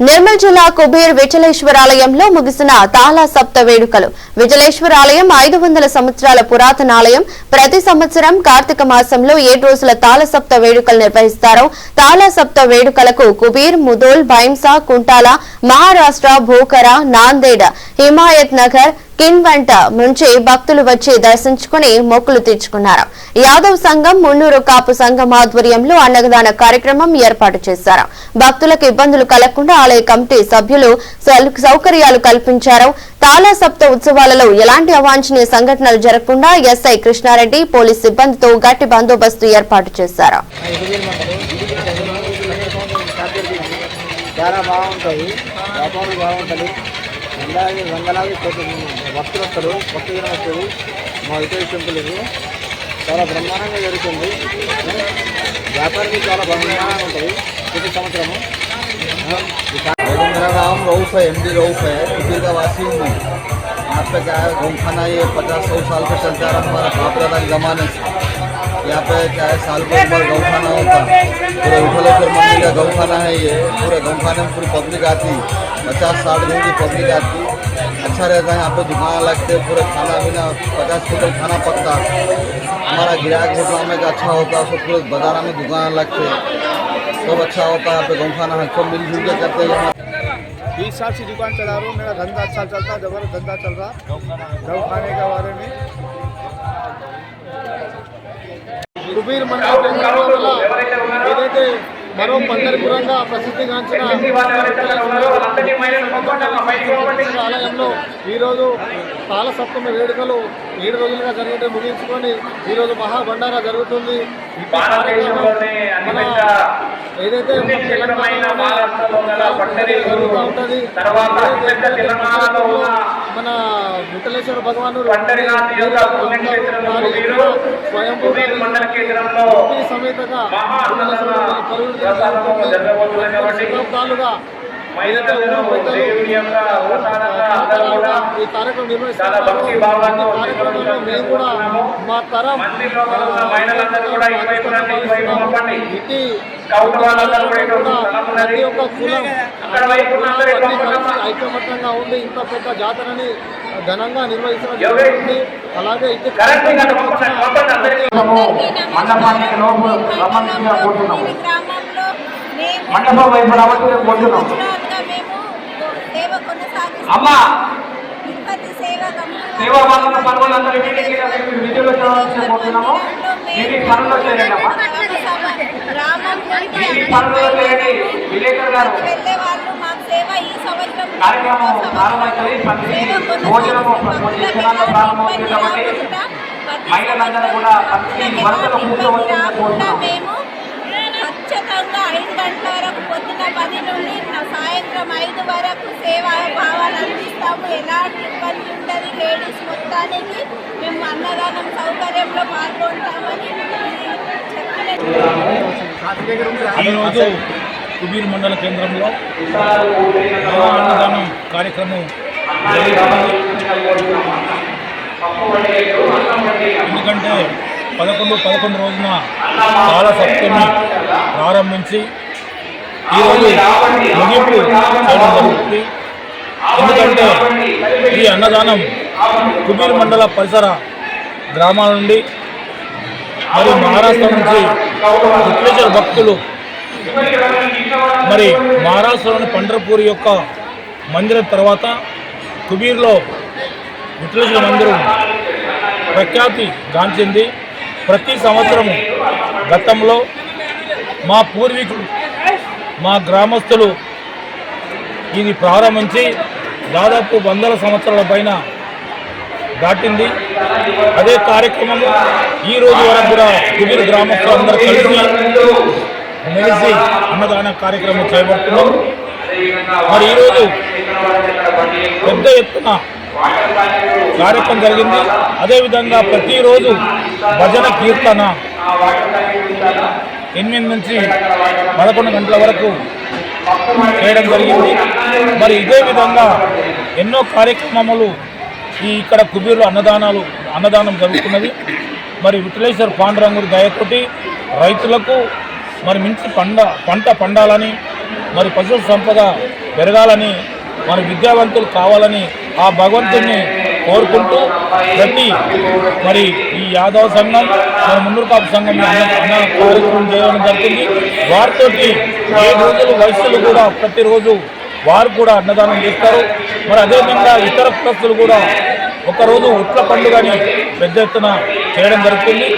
నిర్మల్ జిల్లా కుబేర్ విఠలేశ్వరాలయంలో ముగిసిన తాలా సప్త వేడుకలు. విఠలేశ్వరాలయం ఐదు వందల సంవత్సరాల పురాతన ఆలయం ప్రతి సంవత్సరం కార్తీక మాసంలో ఏడు రోజుల తాళ సప్త వేడుకలు నిర్వహిస్తారు తాలా సప్త వేడుకలకు కుబీర్ ముదోల్ భైంసా కుంటాల మహారాష్ట్ర భూకర నాందేడ్ హిమాయత్ నగర్ కిన్వంట నుంచి భక్తులు వచ్చి దర్శించుకుని మొక్కులు తీర్చుకున్నారు. యాదవ్ సంఘం మున్నూరు కాపు సంఘం ఆధ్వర్యంలో అన్నదాన కార్యక్రమం ఏర్పాటు చేశారు. భక్తులకు ఇబ్బందులు కలగకుండా ఆలయ కమిటీ సభ్యులు సౌ- సౌకర్యాలు కల్పించారు. తాళా సప్త ఉత్సవాలలో ఎలాంటి అవాంఛనీయ సంఘటనలు జరగకుండా ఎస్ఐ కృష్ణారెడ్డి పోలీస్ సిబ్బందితో గట్టి బందోబస్తు ఏర్పాటు చేశారు. చాలా బాగుంటుంది బాగుంటుంది వందలాది వందలాది కోటి భక్తులు వస్తారు కొత్త దినం వస్తుంది మా ఇతర టెంపుల్ ఇది చాలా బ్రహ్మాండంగా జరుగుతుంది వ్యాపారం చాలా బ్రహ్మాండంగా ఉంటుంది ప్రతి సంవత్సరము मेरा नाम रऊफ है एम डी रऊफ है कुटीर का वासी हूँ मैं यहाँ पे क्या है गौखाना ये पचास सौ साल से चलता रहा हमारा बाप दादा के ज़माने से यहाँ पे क्या है, साल एक बार गौखाना होता पूरे उठलेश्वर मंदिर का गौखाना है ये। पूरे गौखाने में पूरी पब्लिक आती। पचास, साठ दिन की पब्लिक आती। अच्छा रहता है, यहाँ पे दुकान लगते पूरे खाना पीना, पचास क्विंटल खाना पकता। हमारा गिराक होटल में अच्छा होता सब पूरे बाज़ार में दुकान लगते सब अच्छा होता है यहाँ पे गौखाना है। सब मिलजुल के करते हैं बीस साल से दुकान चला रहा हूँ, मेरा धंधा अच्छा चलता है ज़बरदस्त धंधा चल रहा। गौ खाने के बारे में। కుబీర్ మండల ఏదైతే మరో పండరిపురంగా ప్రసిద్ధిగాంచిన ఆలయంలో ఈరోజు తాళ సప్తమి వేడుకలు ఏడు రోజులుగా జరిగితే ముగించుకొని ఈరోజు మహాభండారా జరుగుతుంది. ఏదైతే మన విఠలేశ్వర భగవాను స్వయంభూ సమేతగా శతాబ్దాలుగా ఈ కార్యక్రమం కార్యక్రమంలో మేము కూడా మా తరం ఇటు ప్రతి ఒక్క కులం అన్ని కలిసి ఐకమత్యంగా ఉండి ఇంత పెద్ద జాతరని ఘనంగా జరుగుతుంది అలాగే లోపు కోరుతున్నాము మండపం వైపు సంవత్సరాలుగా మేము అమ్మా! సేవ పాలన పనులందరూ చేయాల్సిన కోరుతున్నాము మీటింగ్ పనుల్లో చేయండి అమ్మా గ్రామం పనుల్లో చేయండి విలేకరు గారు. కార్యక్రమం ప్రారంభమవుతుంది ప్రతి భోజనము ప్రతి క్షణాల్లో ప్రారంభమవుతుంది కాబట్టి మహిళలందరూ కూడా ప్రతి వరుసలో కూర్చోవలసిందిగా కోరుతున్నాం. ఖచ్చితంగా ఐదు గంటల వరకు పొద్దున పది నుండి సాయంత్రం ఐదు వరకు సేవ భావాలు అందిస్తాము ఎలాంటి ఇబ్బంది ఉండదు లేడీస్ మొత్తానికి మేము అన్నదానం సౌకర్యంలో పాల్గొంటామని ఈరోజు కుబీర్ మండల కేంద్రంలో అన్నదానం కార్యక్రమం ఎందుకంటే పదకొండు పదకొండు రోజున చాలా సప్తమి ప్రారంభించి ఈరోజు ముగింపు చేయడం జరుగుతుంది. ఎందుకంటే ఈ అన్నదానం కుబీర్ మండల పరిసర గ్రామాల నుండి మరియు మహారాష్ట్ర నుంచి విశ్వేశ్వర భక్తులు మరి మహారాష్ట్రలోని పండర్పూర్ యొక్క మందిరం తర్వాత కుబీర్లో విఠలేశ్వర మందిరం ప్రఖ్యాతి గాంచింది. ప్రతి సంవత్సరము గతంలో మా పూర్వీకులు మా గ్రామస్తులు ఇది ప్రారంభించి దాదాపు వందల సంవత్సరాల పైన దాటింది. అదే కార్యక్రమం ఈ రోజు వరకు కూడా కుబీర్ గ్రామస్తులందరూ కలిసి మెలిసి అన్నదాన కార్యక్రమం చేపడుతున్నాం. మరి ఈరోజు పెద్ద ఎత్తున కార్యక్రమం జరిగింది. అదేవిధంగా ప్రతిరోజు భజన కీర్తన ఎనిమిది నుంచి పదకొండు గంటల వరకు చేయడం జరిగింది. మరి ఇదే విధంగా ఎన్నో కార్యక్రమములు ఈ ఇక్కడ కుబీర్లో అన్నదానాలు అన్నదానం జరుగుతున్నది. మరి విఠలేశ్వర పాండురంగుడి దయతోటి రైతులకు మరి మించి పండ పంట పండాలని మరి పశు సంపద పెరగాలని మన విద్యావంతులు కావాలని ఆ భగవంతుణ్ణి కోరుకుంటూ ప్రతి మరి ఈ యాదవ సంఘం మన మున్నూరు కాపు సంఘం కార్యక్రమం చేయడం జరుగుతుంది వారితోటి ఏ రోజులు వయసులు కూడా ప్రతిరోజు వారు కూడా అన్నదానం చేస్తారు. మరి అదేవిధంగా ఇతర కులస్తులు కూడా ఒకరోజు ఉట్ల పండుగని పెద్ద ఎత్తున చేయడం జరుగుతుంది.